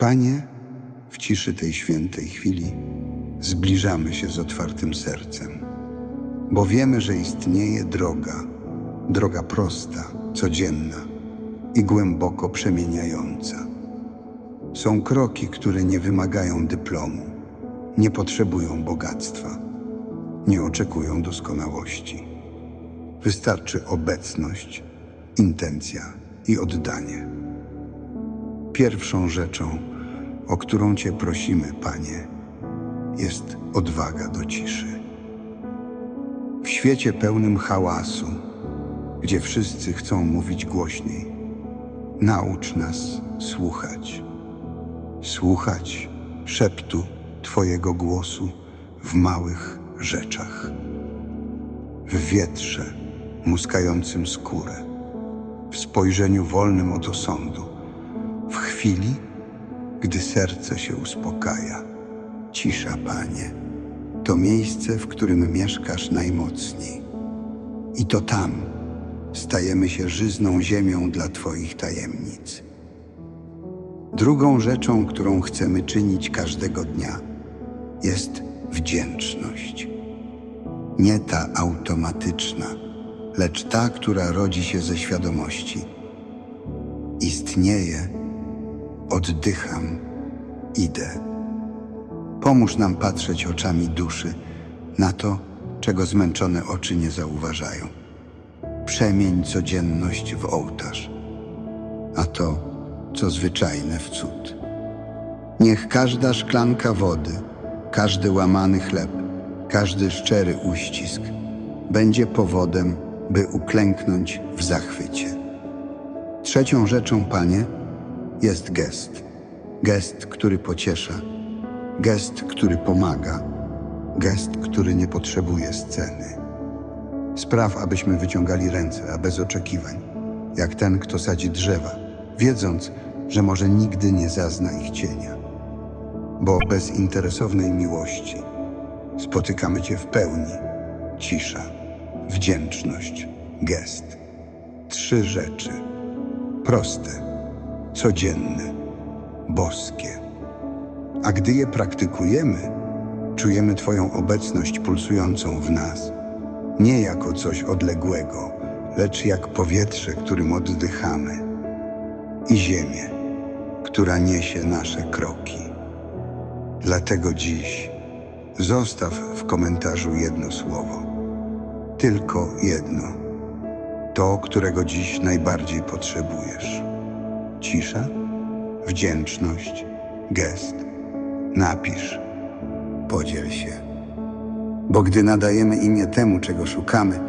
Panie, w ciszy tej świętej chwili zbliżamy się z otwartym sercem, bo wiemy, że istnieje droga, droga prosta, codzienna i głęboko przemieniająca. Są kroki, które nie wymagają dyplomu, nie potrzebują bogactwa, nie oczekują doskonałości. Wystarczy obecność, intencja i oddanie. Pierwszą rzeczą, o którą Cię prosimy, Panie, jest odwaga do ciszy. W świecie pełnym hałasu, gdzie wszyscy chcą mówić głośniej, naucz nas słuchać. Słuchać szeptu Twojego głosu w małych rzeczach, w wietrze muskającym skórę, w spojrzeniu wolnym od osądu, chwili, gdy serce się uspokaja. Cisza, Panie, to miejsce, w którym mieszkasz najmocniej. I to tam stajemy się żyzną ziemią dla Twoich tajemnic. Drugą rzeczą, którą chcemy czynić każdego dnia, jest wdzięczność. Nie ta automatyczna, lecz ta, która rodzi się ze świadomości. Istnieje, oddycham, idę. Pomóż nam patrzeć oczami duszy na to, czego zmęczone oczy nie zauważają. Przemień codzienność w ołtarz, a to, co zwyczajne w cud. Niech każda szklanka wody, każdy łamany chleb, każdy szczery uścisk będzie powodem, by uklęknąć w zachwycie. Trzecią rzeczą, Panie, jest gest. Gest, który pociesza, gest, który pomaga, gest, który nie potrzebuje sceny. Spraw, abyśmy wyciągali ręce, a bez oczekiwań, jak ten, kto sadzi drzewa, wiedząc, że może nigdy nie zazna ich cienia. Bo bez interesownej miłości spotykamy Cię w pełni. Cisza, wdzięczność, gest. Trzy rzeczy. Proste, codzienne, boskie. A gdy je praktykujemy, czujemy Twoją obecność pulsującą w nas. Nie jako coś odległego, lecz jak powietrze, którym oddychamy. I ziemię, która niesie nasze kroki. Dlatego dziś zostaw w komentarzu jedno słowo. Tylko jedno. To, którego dziś najbardziej potrzebujesz. Cisza, wdzięczność, gest. Napisz, podziel się. Bo gdy nadajemy imię temu, czego szukamy,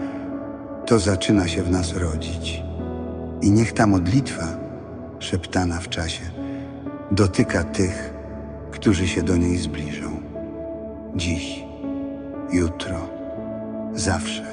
to zaczyna się w nas rodzić. I niech ta modlitwa, szeptana w czasie, dotyka tych, którzy się do niej zbliżą. Dziś, jutro, zawsze.